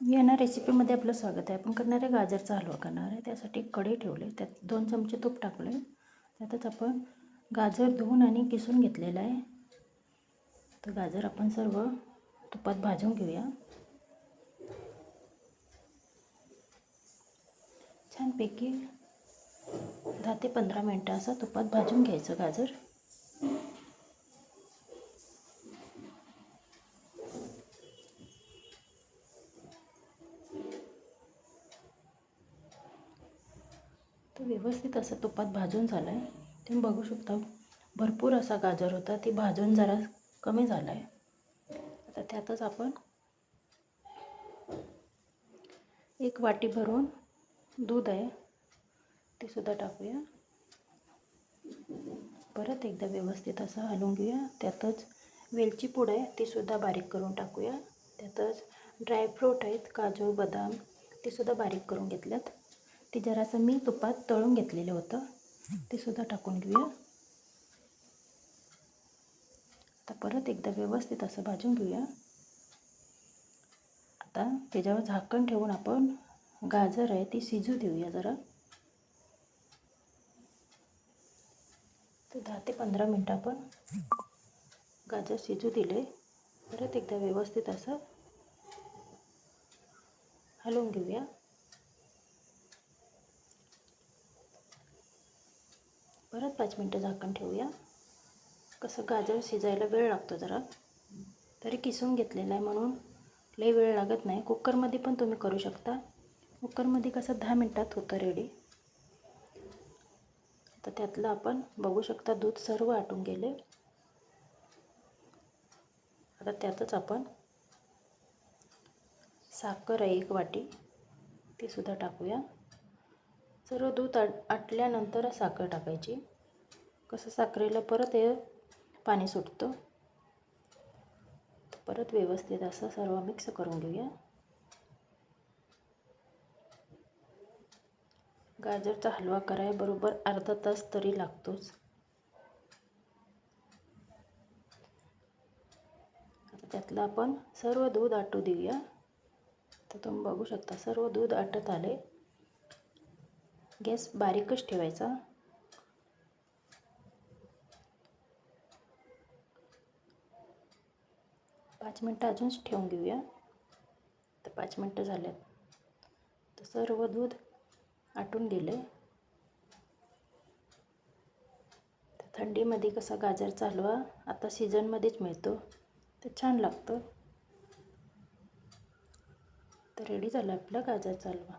या ना रेसिपीमध्ये आपलं स्वागत आहे. आपण करणार आहे गाजरचा हलवा करणार आहे. त्यासाठी एक कढई ठेवले. त्यात दोन चमचे तूप टाकले. त्यातच आपण गाजर धुवून आणि किसून घेतलेलं आहे. तर गाजर आपण सर्व तुपात भाजून घेऊया. छानपैकी दहा ते पंधरा मिनटं असं तुपात भाजून घ्यायचं गाजर. तो व्यवस्थित असं तुपात भाजून झाला आहे तुम्ही बघू शकता भरपूर असा गाजर होता ती भाजून जरा कमी झाला आहे आता त्यातच आपण एक वाटी भरून दूध आहे ते सुद्धा टाकूया. परत एकदा व्यवस्थित असं हलवून घेऊया. त्यातच वेलची पूड आहे ती सुद्धा बारीक करून टाकूया. त्यातच ड्रायफ्रूट आहेत काजू बदाम ते सुद्धा बारीक करून घेतल्यात. ते जरासं मी तुपात तळून घेतलेलं होतं. ते सुद्धा टाकून घेऊया. आता परत एकदा व्यवस्थित असं भाजून घेऊया. आता त्याच्यावर झाकण ठेवून आपण गाजर आहे ती शिजू देऊया जरा. तर दहा ते पंधरा मिनटं आपण गाजर शिजू दिले. परत एकदा व्यवस्थित असं हलवून घेऊया. परत पाच मिनटं झाकण ठेवूया. कसं गाजर शिजायला वेळ लागतो जरा. तरी किसून घेतलेलं आहे म्हणून लई वेळ लागत नाही. कुकरमध्ये पण तुम्ही करू शकता. कुकरमध्ये कसं दहा मिनटात होतं रेडी तर त्यातलं आपण बघू शकता दूध सर्व आटून गेले. आता त्यातच आपण साखर आहे एक वाटी ती सुद्धा टाकूया. सर्व दूध आट आटल्यानंतर साखर टाकायची. कसं साखरेला परत हे पाणी सुटतं. परत व्यवस्थित असं सर्व मिक्स करून घेऊया. गाजरचा हलवा कराय बरोबर अर्धा तास तरी लागतोच. आता त्यातलं आपण सर्व दूध आटू देऊया. तर तुम्ही बघू शकता सर्व दूध आटत आले गॅस बारीकच ठेवायचा. पाच मिनटं अजूनच ठेवून घेऊया. तर पाच मिनटं झाल्यात. तर सर्व दूध आटून गेले तर थंडीमध्ये कसा गाजर चालवा आता सीझनमध्येच मिळतो. तर छान लागतं. तर रेडी झालं आपलं गाजर चालवा.